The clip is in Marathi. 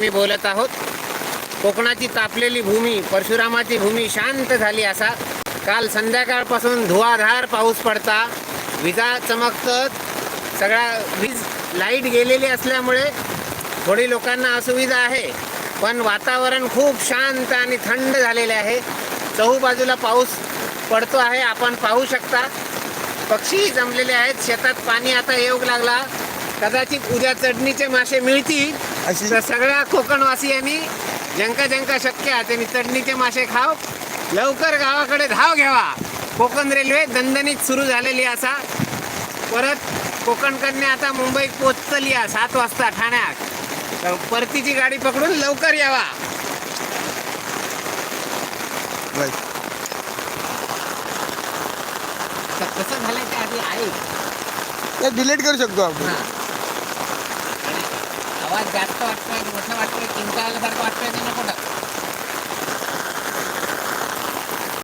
मी बोलत आहोत. कोकणाची तापलेली भूमी परशुरामाची भूमी शांत झाली असा. काल संध्याकाळपासून धुवाधार पाऊस पडता. विजा चमकतात सगळा वीज लाइट गेलेली असल्यामुळे थोडी लोकांना असुविधा आहे. पण वातावरण खूप शांत आणि थंड झालेले आहे. चहूबाजूला पाऊस पडतो आहे आपण पाहू शकता. पक्षी जमलेले आहेत. शेतात पाणी आता येऊ लागला. कदाचित उद्या चढणीचे मासे मिळतील. अशी तर सगळ्या कोकणवासियांनी ज्यांका ज्यांका शक्य आहे त्यांनी चढणीचे मासे खाव. लवकर गावाकडे धाव घ्यावा. कोकण रेल्वे दणदणीत सुरू झालेली असा. परत कोकण कन्या आता मुंबईत पोचतली आहे सात वाजता ठाण्यात. तर परतीची गाडी पकडून लवकर यावा. तर कसं झालंय ते आधी आहे. डिलीट करू शकतो आपण. আবার যাত্রা আটকে বসে আটকে চিন্তা হলে তারপর